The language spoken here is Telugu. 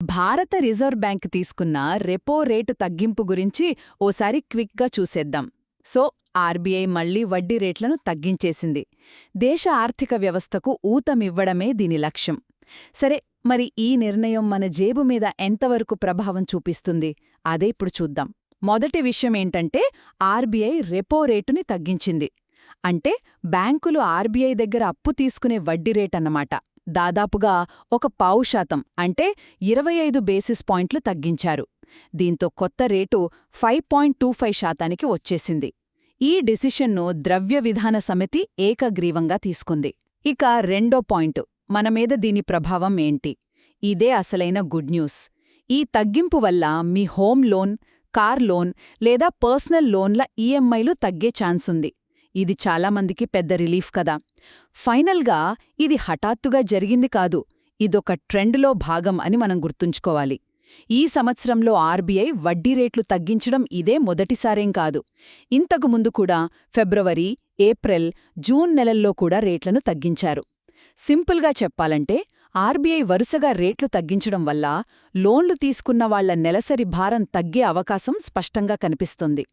భారత రిజర్వ్ బ్యాంక్ తీసుకున్న రెపో రేటు తగ్గింపు గురించి ఓసారి క్విక్గా చూసేద్దాం. సో ఆర్బీఐ మళ్ళీ వడ్డీ రేట్లను తగ్గించేసింది. దేశ ఆర్థిక వ్యవస్థకు ఊతమివ్వడమే దీని లక్ష్యం. సరే మరి ఈ నిర్ణయం మన జేబు మీద ఎంతవరకు ప్రభావం చూపిస్తుంది? అదే ఇప్పుడు చూద్దాం. మొదటి విషయమేంటంటే ఆర్బీఐ రెపో రేటుని తగ్గించింది. అంటే బ్యాంకులు ఆర్బీఐ దగ్గర అప్పు తీసుకునే వడ్డీ రేటన్నమాట. దాదాపుగా ఒక పావు శాతం అంటే ఇరవై ఐదు బేసిస్ పాయింట్లు తగ్గించారు. దీంతో కొత్త rate five point two five శాతానికి వచ్చేసింది. ఈ డిసిషన్ను ద్రవ్య విధాన సమితి ఏకగ్రీవంగా తీసుకుంది. ఇక రెండో పాయింట్ మనమీద దీని ప్రభావం ఏంటి? ఇదే అసలైన గుడ్ న్యూస్. ఈ తగ్గింపు వల్ల మీ హోమ్ లోన్ కార్ లోన్ లేదా పర్సనల్ లోన్ల ఈఎంఐలు తగ్గే ఛాన్సుంది. ఇది చాలామందికి పెద్ద రిలీఫ్ కదా. ఫైనల్గా ఇది హఠాత్తుగా జరిగింది కాదు. ఇదొక ట్రెండ్లో భాగం అని మనం గుర్తుంచుకోవాలి. ఈ సంవత్సరంలో ఆర్బీఐ వడ్డీ రేట్లు తగ్గించడం ఇదే మొదటిసారేం కాదు. ఇంతకు ముందు కూడా ఫిబ్రవరి ఏప్రిల్ జూన్ నెలల్లో కూడా రేట్లను తగ్గించారు. సింపుల్గా చెప్పాలంటే ఆర్బీఐ వరుసగా రేట్లు తగ్గించడం వల్ల లోన్లు తీసుకున్న వాళ్ళ నెలసరి భారం తగ్గే అవకాశం స్పష్టంగా కనిపిస్తుంది.